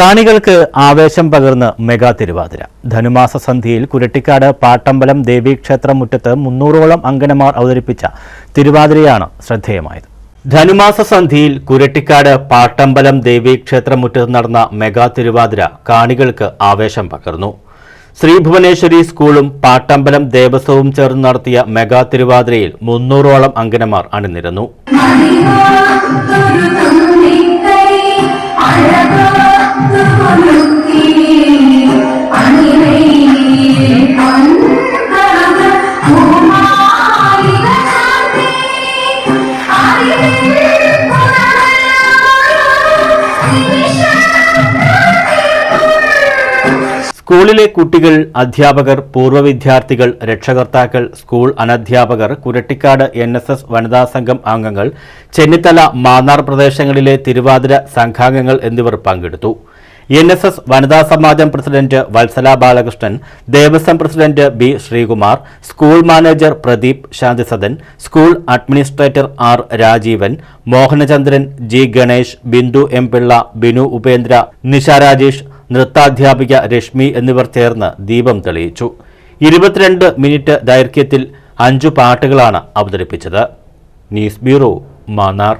കാണികൾക്ക് ആവേശം പകർന്ന് മെഗാ തിരുവാതിര. ധനുമാസ സന്ധിയിൽ കുരട്ടിക്കാട് പാട്ടമ്പലം ദേവീക്ഷേത്ര മുറ്റത്ത് മുന്നൂറോളം അങ്കനമാർ അവതരിപ്പിച്ച തിരുവാതിരയാണ് ശ്രദ്ധേയമായത്. ധനുമാസ സന്ധിയിൽ കുരട്ടിക്കാട് പാട്ടമ്പലം ദേവീക്ഷേത്ര മുറ്റത്ത് നടന്ന മെഗാ തിരുവാതിര കാണികൾക്ക് ആവേശം പകർന്നു. ശ്രീ ഭുവനേശ്വരി സ്കൂളും പാട്ടമ്പലം ദേവസ്വവും ചേർന്ന് നടത്തിയ മെഗാ തിരുവാതിരയിൽ മുന്നൂറോളം അങ്കനമാർ അണിനിരന്നു. സ്കൂളിലെ കുട്ടികൾ അധ്യാപകർ പൂർവ വിദ്യാർത്ഥികൾ രക്ഷകർത്താക്കൾ സ്കൂൾ അനധ്യാപകർ കുരട്ടിക്കാട് എൻ എസ് എസ് വനിതാ സംഘം അംഗങ്ങൾ ചെന്നിത്തല മാന്നാർ പ്രദേശങ്ങളിലെ തിരുവാതിര സംഘാംഗങ്ങൾ എന്നിവർ പങ്കെടുത്തു. എൻ എസ് എസ് വനിതാ സമാജം president Vatsala Balakrishnan Devaswom president B Sreekumar school manager Pradeep Shanthisadan school administrator R Rajeevan Mohanachandran G Ganesh Bindu M Pillai Binu Upendra Nisha Rajesh നൃത്താധ്യാപിക Reshmi എന്നിവർ ചേർന്ന് ദീപം തെളിയിച്ചു. ഇരുപത്തിരണ്ട് മിനിറ്റ് ദൈർഘ്യത്തിൽ അഞ്ചു പാട്ടുകളാണ് അവതരിപ്പിച്ചത്. News bureau Mannar.